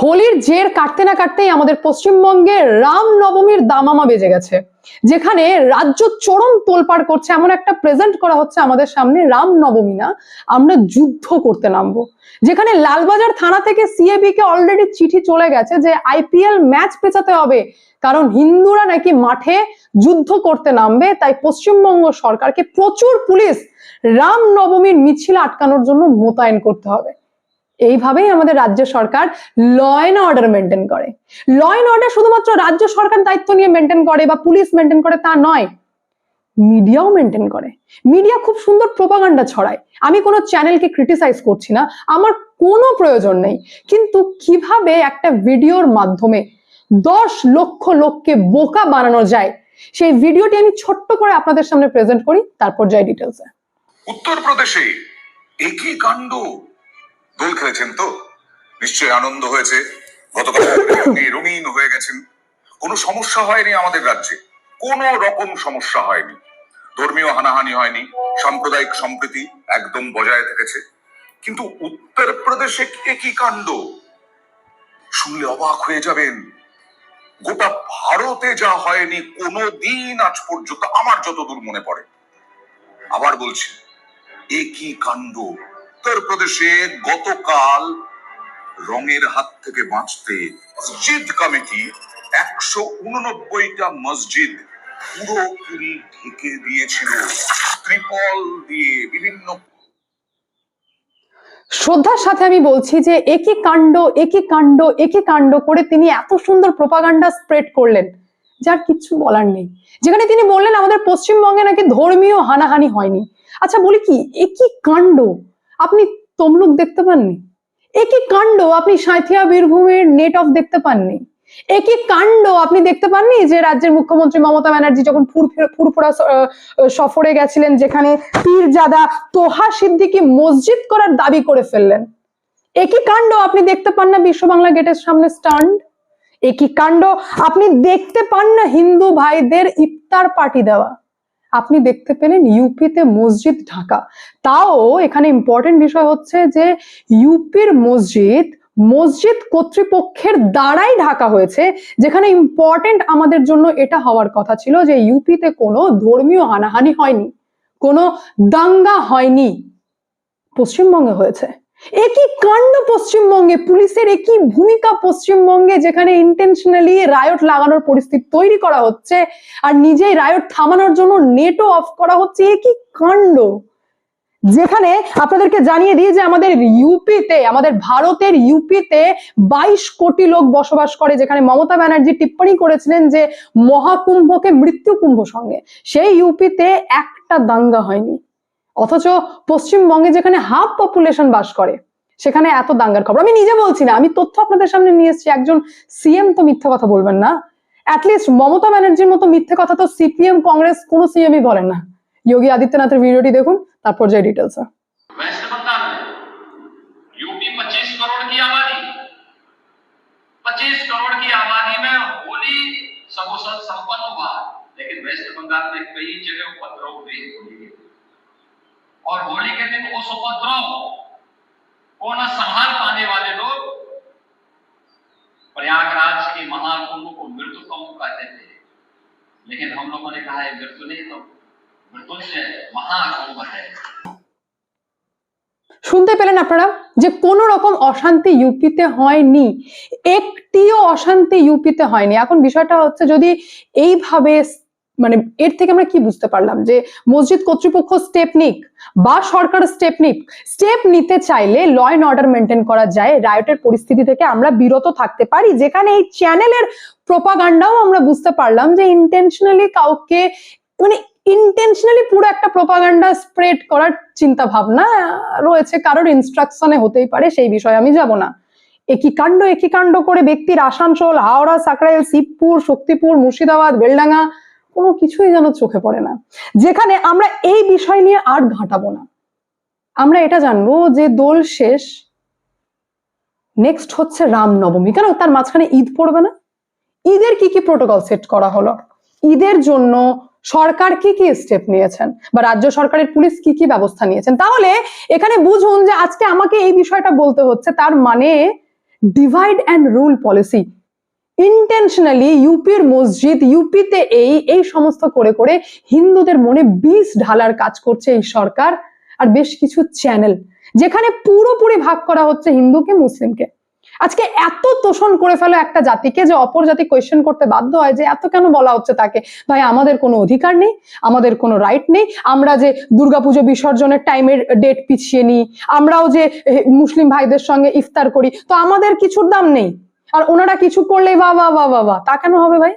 হোলির জের কাটতে না কাটতেই আমাদের পশ্চিমবঙ্গে রাম নবমীর দামামা বেজে গেছে, যেখানে রাজ্য চরম তোলপাড় করছে। এমন একটা প্রেজেন্ট করা হচ্ছে আমাদের সামনে রাম নবমী না, আমরা যুদ্ধ করতে নামবো। যেখানে লালবাজার থানা থেকে সিএবি কে অলরেডি চিঠি চলে গেছে যে আইপিএল ম্যাচ পেছাতে হবে, কারণ হিন্দুরা নাকি মাঠে যুদ্ধ করতে নামবে, তাই পশ্চিমবঙ্গ সরকারকে প্রচুর পুলিশ রাম নবমীর মিছিল আটকানোর জন্য মোতায়েন করতে হবে। এইভাবেই আমাদের রাজ্য সরকার ল অ্যান্ড অর্ডার মেনটেন করে। ল অ্যান্ড অর্ডার শুধুমাত্র রাজ্য সরকার দায়িত্ব নিয়ে মেনটেন করে বা পুলিশ মেনটেন করে তা নয় মিডিয়াও মেনটেন করে। মিডিয়া খুব সুন্দর প্রোপাগান্ডা ছড়ায়। আমি কোনো চ্যানেলকে ক্রিটিসাইজ করছি না, আমার কোনো প্রয়োজন নেই। কিন্তু কীভাবে একটা ভিডিওর মাধ্যমে দশ লক্ষ লোককে বোকা বানানো যায়, সেই ভিডিওটি আমি ছোট্ট করে আপনাদের সামনে প্রেজেন্ট করি, তারপর যাই ডিটেলসে উত্তরপ্রদেশে একই কাণ্ড দোল খেলেছেন তো? নিশ্চয়ই আনন্দ হয়েছে। গতকাল রঙিন হয়ে গেছেন। কোনো সমস্যা হয়নি আমাদের রাজ্যে। কোনো রকম সমস্যা হয়নি। ধর্মীয় হানাহানি হয়নি। সাম্প্রদায়িক সম্প্রীতি একদম বজায় থেকেছে। কিন্তু উত্তরপ্রদেশে একই কাণ্ড? শুনলে অবাক হয়ে যাবেন। গোটা ভারতে যা হয়নি, কোনো দিন আজ পর্যন্ত আমার যতদূর মনে পড়ে। আবার বলছি একই কাণ্ড? উত্তরপ্রদেশে গতকাল রঙের হাত থেকে বাঁচতে মসজিদ কমিটি একশো উননব্বইটা মসজিদ পুরোপুরি ঢেকে দিয়েছিল। ত্রিপল দিয়ে বিভিন্ন শ্রদ্ধার সাথে আমি বলছি যে একই কাণ্ড একই কাণ্ড একই কাণ্ড করে তিনি এত সুন্দর প্রোপাগান্ডা স্প্রেড করলেন, যার কিচ্ছু বলার নেই। যেখানে তিনি বললেন, আমাদের পশ্চিমবঙ্গে নাকি ধর্মীয় হানাহানি হয়নি। আচ্ছা বলি কি, একই কাণ্ড আপনি তমলুক দেখতে পাননি? একই কাণ্ড আপনি সাঁথিয়া বীরভূমের নেট অফ দেখতে পাননি? একই কাণ্ড আপনি দেখতে পাননি যে রাজ্যের মুখ্যমন্ত্রী মমতা ব্যানার্জি যখন ফুরফুরা সফরে গেছিলেন যেখানে পীরজাদা তোহা সিদ্দিকি মসজিদ করার দাবি করে ফেললেন? একই কাণ্ড আপনি দেখতে পান না বিশ্ব বাংলা গেটের সামনে স্টান্ড একই কাণ্ড আপনি দেখতে পান না হিন্দু ভাইদের ইফতার পার্টি দেওয়া? আপনি দেখতে পেলেন ইউপিতে মসজিদ ঢাকা। তাও এখানে ইম্পর্টেন্ট বিষয় হচ্ছে যে ইউপির মসজিদ মসজিদ কর্তৃপক্ষের দ্বারাই ঢাকা হয়েছে, যেখানে ইম্পর্টেন্ট আমাদের জন্য এটা হওয়ার কথা ছিল যে ইউপিতে কোনো ধর্মীয় হানাহানি হয়নি, কোনো দাঙ্গা হয়নি, পশ্চিমবঙ্গে হয়েছে। একই কাণ্ড পশ্চিমবঙ্গে, পুলিশের একই ভূমিকা পশ্চিমবঙ্গে যেখানে ইন্টেনশনালি রায়ট লাগানোর পরিস্থিতি তৈরি করা হচ্ছে আর নিজেই রায়ট থামানোর জন্য নেটও অফ করা হচ্ছে, একই কাণ্ড। যেখানে আপনাদেরকে জানিয়ে দিই যে আমাদের ইউপিতে আমাদের ভারতের ইউপিতে বাইশ কোটি লোক বসবাস করে, যেখানে মমতা ব্যানার্জি টিপ্পণী করেছিলেন যে মহাকুম্ভকে মৃত্যু কুম্ভ সঙ্গে। সেই ইউপিতে একটা দাঙ্গা হয়নি। অথচ পশ্চিমবঙ্গে যেখানে হাফ পপুলেশন বাস করে সেখানে এত দাঙ্গার খবর আমি নিজে বলছি না আমি তথ্য আপনাদের সামনে নিয়ে এসেছি একজন সিএম তো মিথ্যে কথা বলবেন না অ্যাটলিস্ট মমতা ব্যানার্জির মতো মিথ্যে কথা তো সিপিএম কংগ্রেস কোনো সিএমই বলেন না যোগী আদিত্যনাথের ভিডিওটি দেখুন তারপর যাই ডিটেলস वेस्ट बंगाल में यूपी 25 करोड़ की आबादी 25 करोड़ की आबादी में होली सकुशल संपन्न हुआ लेकिन वेस्ट बंगाल में कई जगह उपद्रव हुए होली के दिन। और होली के दिन उस उपद्रव को न संभाल पाने वाले लोग प्रयागराज के महाकुंभ को मृत्यु कुंभ कहते थे लेकिन हम लोगों ने कहा है मृत्यु नहीं तो मृत्यु से महाकुंभ है শুনতে পেলেন আপনারা যে কোনো রকম অশান্তি ইউপিতে হয়নি একটিও অশান্তি ইউপিতে হয়নি এখন বিষয়টা হচ্ছে যদি এইভাবে স- মানে এর থেকে আমরা কি বুঝতে পারলাম? যে মসজিদ কর্তৃপক্ষ স্টেপ নিক বা সরকার স্টেপ নিক স্টেপ নিতে চাইলে ল অ্যান্ড অর্ডার মেনটেন করা যায় রায়টের পরিস্থিতি থেকে আমরা বিরত থাকতে পারি। যেখানে এই চ্যানেলের প্রোপাগান্ডাও আমরা বুঝতে পারলাম যে ইন্টেনশনালি কাউকে মানে ইন্টেনশনালি পুরো একটা প্রোপাগান্ডা স্প্রেড করার চিন্তা ভাবনা রয়েছে, কারোর ইনস্ট্রাকশনে হতেই পারে, সেই বিষয়ে আমি যাব না। একই কাণ্ড একই কাণ্ড করে ব্যক্তির আসানসোল, হাওড়া সাকরাইল শিবপুর, শক্তিপুর, মুর্শিদাবাদ, বেলডাঙ্গা কোনো কিছুই যেন চোখে পড়ে না। যেখানে আমরা এই বিষয় নিয়ে আর ঘাটাবো না। আমরা এটা জানব যে দোল শেষ নেক্সট হচ্ছে রামনবমী। কেন? তার মাঝখানে ঈদ পড়বে না? ঈদের কি কি প্রোটোকল সেট করা হলো? ঈদের জন্য সরকার কি কি স্টেপ নিয়েছেন? বা রাজ্য সরকারের পুলিশ কি কি ব্যবস্থা নিয়েছেন? তাহলে এখানে বুঝুন যে আজকে আমাকে এই বিষয়টা বলতে হচ্ছে, তার মানে divide and rule policy intentionally ইউপির মসজিদ ইউপিতে এই এই সমস্ত করে করে হিন্দুদের মনে বিষ ঢালার কাজ করছে এই সরকার আর বেশ কিছু চ্যানেল যেখানে পুরোপুরি ভাগ করা হচ্ছে হিন্দুকে, মুসলিমকে। আজকে এত তোষণ করে ফেলো একটা জাতিকে যে অপর জাতি কোয়েশ্চেন করতে বাধ্য হয় যে এত কেন বলা হচ্ছে তাকে? ভাই, আমাদের কোনো অধিকার নেই, আমাদের কোনো রাইট নেই, আমরা যে দুর্গাপুজো বিসর্জনের টাইমের ডেট পিছিয়ে নিই, আমরাও যে মুসলিম ভাইদের সঙ্গে ইফতার করি, তো আমাদের কিছুর দাম নেই। আর ওনারা কিছু করলেই বা বা বা বা বা, তা কেন হবে ভাই?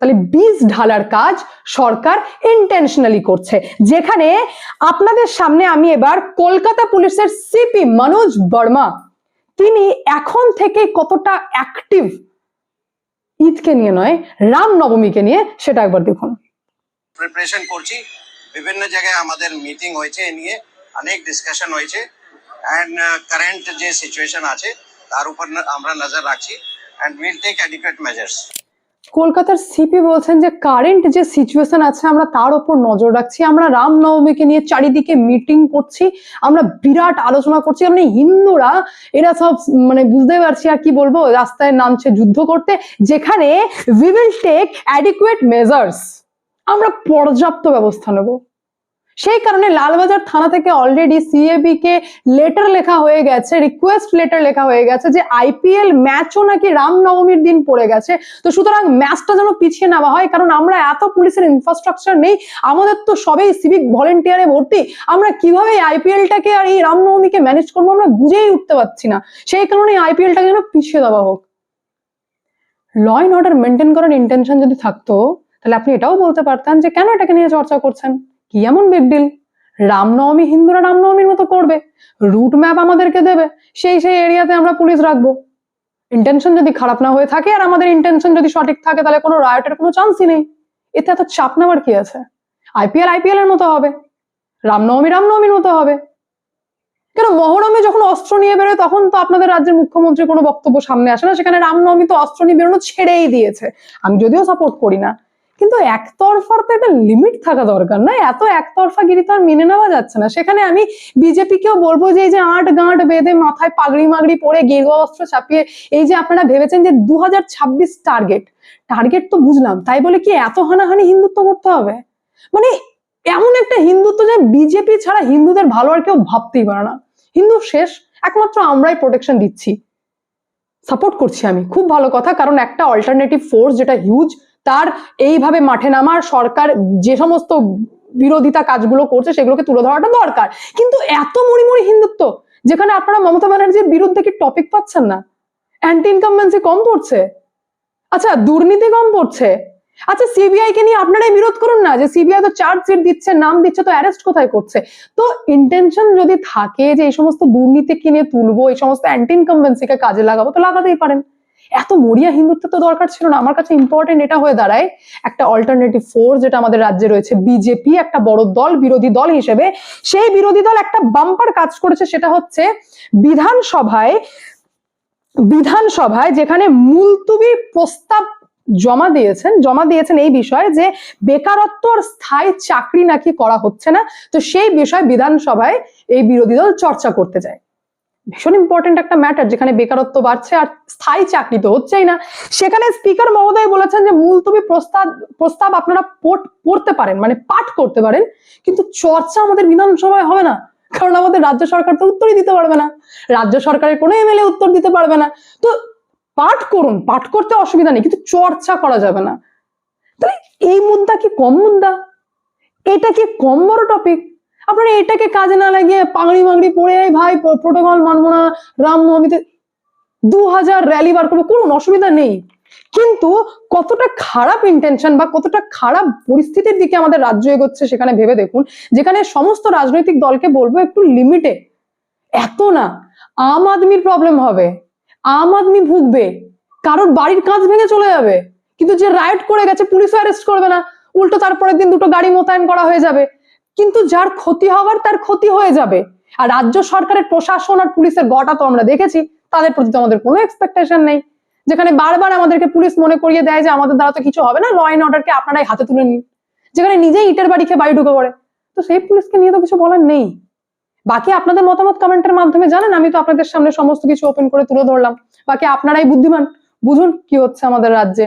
তাহলে বীজ ঢালার কাজ সরকার ইন্টেনশনালি করছে। যেখানে আপনাদের সামনে আমি এবার কলকাতা পুলিশের সিপি মনোজ বর্মা, তিনি এখন থেকে কতটা অ্যাক্টিভ ঈদকে নিয়ে নয়, রাম নবমীকে নিয়ে সেটা একবার দেখুন। প্রিপারেশন করছি। বিভিন্ন জায়গায় আমাদের মিটিং হয়েছে এ নিয়ে, অনেক ডিসকাশন হয়েছে। অ্যান্ড কারেন্ট যে সিচুয়েশন আছে তার উপর আমরা নজর রাখছি and will take adequate measures কলকাতার সিপি বলছেন যে কারেন্ট যে সিচুয়েশন আছে, আমরা তার উপর নজর রাখছি। আমরা রামনবমীকে নিয়ে চারিদিকে মিটিং করছি। আমরা বিরাট আলোচনা করছি। মানে হিন্দুরা, এরা সব মানে বুঝতে পারছি আর কি বলব, রাস্তায় নামছে যুদ্ধ করতে, যেখানে we will take adequate measures আমরা পর্যাপ্ত ব্যবস্থা নেব। সেই কারণে লালবাজার থানা থেকে অলরেডি সিএবি কে লেটার লেখা হয়ে গেছে রিকোয়েস্ট লেটার লেখা হয়ে গেছে যে আইপিএল ম্যাচও নাকি রামনবমীর দিন পড়ে গেছে। তো সুতরাং ম্যাচটা যেন পিছিয়ে নেওয়া হয়, কারণ আমরা এত পুলিশের ইনফ্রাস্ট্রাকচার নেই, আমাদের তো সবেই সিভিক ভলেন্টিয়ারে ভর্তি। আমরা কীভাবে আইপিএলটাকে আর এই রামনবমীকে ম্যানেজ করব আমরা বুঝেই উঠতে পারছি না। সেই কারণে আইপিএলটাকে যেন পিছিয়ে দেওয়া হোক। ল অ্যান্ড অর্ডার মেনটেন করার ইন্টেনশন যদি থাকতো, তাহলে আপনি এটাও বলতে পারতেন যে কেন এটাকে নিয়ে চর্চা করছেন? কি এমন বিগ ডিল রামনবমী হিন্দুরা রামনবমীর মতো করবে। রুট ম্যাপ আমাদেরকে দেবে। সেই সেই এরিয়াতে আমরা পুলিশ রাখব। ইন্টেনশন যদি খারাপ না হয়ে থাকে আর আমাদের ইন্টেনশন যদি সঠিক থাকে, তাহলে কোনো রায়টের কোনো চান্সই নেই। এতে এত চাপ নেওয়ার কি আছে? আইপিএল আইপিএল এর মতো হবে। রামনবমী, রামনবমীর মতো হবে। কেন মহরমে যখন অস্ত্র নিয়ে বেরোয়, তখন তো আপনাদের রাজ্যের মুখ্যমন্ত্রী কোনো বক্তব্য সামনে আসে না। সেখানে রামনবমী তো অস্ত্র নিয়ে বেরোনো ছেড়েই দিয়েছে। আমি যদিও সাপোর্ট করি না। কিন্তু একতরফার তো একটা লিমিট থাকা দরকার না। এত একতরফা গিরি তো আর মেনে নেওয়া যাচ্ছে না। সেখানে আমি বিজেপিকেও বলব যে, এই যে আট গাঁট বেঁধে মাথায় পাগড়ি মাগড়ি পরে গেরুয়া অস্ত্র চাপিয়ে এই যে আপনারা ভেবেছেন যে দু হাজার ছাব্বিশ টার্গেট টার্গেট তো বুঝলাম, তাই বলে কি এত হানাহানি হিন্দুত্ব করতে হবে? মানে এমন একটা হিন্দুত্ব যে বিজেপি ছাড়া হিন্দুদের ভালো আর কেউ ভাবতেই পারে না। হিন্দু শেষ, একমাত্র আমরাই প্রোটেকশন দিচ্ছি। সাপোর্ট করছি আমি। খুব ভালো কথা, কারণ একটা অল্টারনেটিভ ফোর্স যেটা হিউজ তার এইভাবে মাঠে নামার সরকার যে সমস্ত বিরোধিতা কাজগুলো করছে সেগুলোকে তুলে ধরাটা দরকার। কিন্তু এত মরিমরি হিন্দুত্ব, যেখানে আপনারা মমতা ব্যানার্জির বিরুদ্ধে কি টপিক পাচ্ছেন না? অ্যান্টি ইনকামবেন্সি কম পড়ছে। আচ্ছা দুর্নীতি কম পড়ছে। আচ্ছা সিবিআই কে নিয়ে আপনারাই বিরোধ করুন না যে সিবিআই তো চার্জশিট দিচ্ছে, নাম দিচ্ছে, তো অ্যারেস্ট কোথায় করছে? তো ইন্টেনশন যদি থাকে যে এই সমস্ত দুর্নীতিকে নিয়ে তুলবো, এই সমস্ত অ্যান্টি ইনকামবেন্সিকে কাজে লাগাবো, তো লাগাতেই পারেন। এত মরিয়া হিন্দুত্ব তো দরকার ছিল না। আমার কাছে ইম্পর্টেন্ট এটা হয়ে দাঁড়ায়, একটা অল্টারনেটিভ ফোর্স যেটা আমাদের রাজ্যে রয়েছে বিজেপি একটা বড় দল, বিরোধী দল হিসেবে। সেই বিরোধী দল একটা বাম্পার কাজ করেছে, সেটা হচ্ছে বিধানসভায় বিধানসভায় যেখানে মুলতুবি প্রস্তাব জমা দিয়েছেন জমা দিয়েছেন এই বিষয়ে যে বেকারত্ব আর স্থায়ী চাকরি নাকি করা হচ্ছে না। তো সেই বিষয়ে বিধানসভায় এই বিরোধী দল চর্চা করতে যায় ভীষণ ইম্পর্টেন্ট একটা ম্যাটার যেখানে বেকারত্ব বাড়ছে আর স্থায়ী চাকরি তো হচ্ছেই না। সেখানে স্পিকার মহোদয় বলেছেন যে, মুলতবি প্রস্তাব প্রস্তাব আপনারা পড়- পড়তে পারেন মানে পাঠ করতে পারেন, কিন্তু চর্চা আমাদের বিধানসভায় হবে না। কারণ আমাদের রাজ্য সরকার তো উত্তরই দিতে পারবে না। রাজ্য সরকারের কোনো এমএলএ উত্তর দিতে পারবে না। তো পাঠ করুন, পাঠ করতে অসুবিধা নেই, কিন্তু চর্চা করা যাবে না। তাহলে এই মুদ্রা কি কম মুদ্রা? এটা কি কম বড় টপিক আপনারা এটাকে কাজে না লাগিয়ে পাগড়ি মাগড়ি পরে "এই ভাই প্রোটোকল মানবো না রামনবমীতে দু হাজার র্যালি বার করব করুন অসুবিধা নেই। কিন্তু কতটা খারাপ ইন্টেনশন বা কতটা খারাপ পরিস্থিতির দিকে আমাদের রাজ্য এগোচ্ছে সেখানে ভেবে দেখুন, যেখানে সমস্ত রাজনৈতিক দলকে বলব একটু লিমিটে এত না, আম আদমির প্রবলেম হবে, আম আদমি ভুগবে, কারোর বাড়ির কাজ ভেঙে চলে যাবে, কিন্তু যে রাইট করে গেছে, পুলিশও অ্যারেস্ট করবে না, উল্টো তারপরের দিন দুটো গাড়ি মোতায়েন করা হয়ে যাবে। কিন্তু যার ক্ষতি হওয়ার তার ক্ষতি হয়ে যাবে। আর রাজ্য সরকারের প্রশাসন আর পুলিশের গটা তো আমরা দেখেছি, তাদের প্রতি তো আমাদের কোনো এক্সপেকটেশন নেই। যেখানে বারবার আমাদেরকে পুলিশ মনে করিয়ে দেয় যে আমাদের দ্বারা তো কিছু হবে না ল অ্যান্ড অর্ডারকে আপনারাই হাতে তুলে নিন। যেখানে নিজেই ইটের বাড়ি খেয়ে বাড়ি ঢুকে পড়ে। তো সেই পুলিশকে নিয়ে তো কিছু বলার নেই। বাকি আপনাদের মতামত কমেন্টের মাধ্যমে জানেন, আমি তো আপনাদের সামনে সমস্ত কিছু ওপেন করে তুলে ধরলাম। বাকি আপনারাই বুদ্ধিমান, বুঝুন কি হচ্ছে আমাদের রাজ্যে।